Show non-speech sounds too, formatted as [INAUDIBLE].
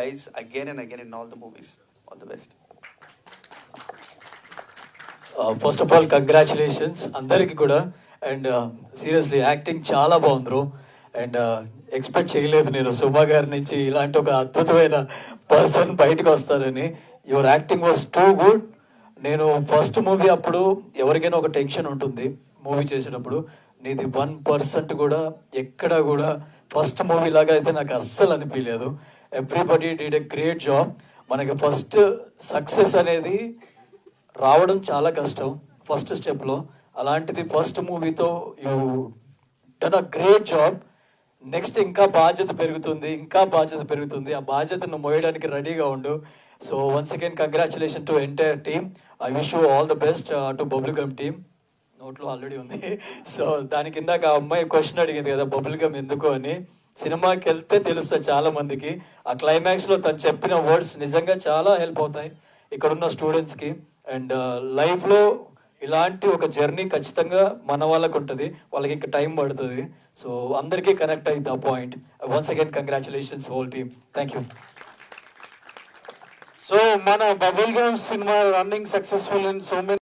guys again and again in all the movies. All the best. First of all congratulations అందరికీ కూడా. And seriously acting చాలా బాగుంది and expect uh, చేయలేదు నేను సుమా గారి నుంచి ఇలాంటి ఒక అద్భుతమైన పర్సన్ బయటకు వస్తారని. Your acting was too good నేను ఫస్ట్ మూవీ అప్పుడు ఎవరికైనా ఒక టెన్షన్ ఉంటుంది మూవీ చేసేటప్పుడు. నీది వన్ పర్సెంట్ కూడా ఎక్కడ కూడా ఫస్ట్ మూవీ లాగా అయితే నాకు అస్సలు అనిపించలేదు. Everybody did a great job మనకి ఫస్ట్ సక్సెస్ అనేది రావడం చాలా కష్టం ఫస్ట్ స్టెప్లో అలాంటిది ఫస్ట్ మూవీతో you done a great job next ఇంకా బాధ్యత పెరుగుతుంది ఇంకా బాధ్యత పెరుగుతుంది. ఆ బాధ్యతను మోయడానికి రెడీగా ఉండు. So once again congratulation to entire team I wish you all the best to bubble gum team నోట్లో ఆల్రెడీ ఉంది. [LAUGHS] సో దాని కింద ఆ అమ్మాయి క్వశ్చన్ అడిగింది కదా బబుల్ గమ్ ఎందుకు అని. సినిమాకి వెళ్తే తెలుస్తుంది చాలా మందికి ఆ క్లైమాక్స్లో తను చెప్పిన వర్డ్స్ నిజంగా చాలా హెల్ప్ అవుతాయి. ఇక్కడ ఉన్న స్టూడెంట్స్కి అండ్ లైఫ్ uh, లో ఇలాంటి ఒక జర్నీ ఖచ్చితంగా మన వాళ్ళకు ఉంటుంది. వాళ్ళకి ఇంకా టైం పడుతుంది. సో అందరికీ కనెక్ట్ అయింది ఆ point once again congratulations whole team thank you so మన bubble game cinema running successful in so many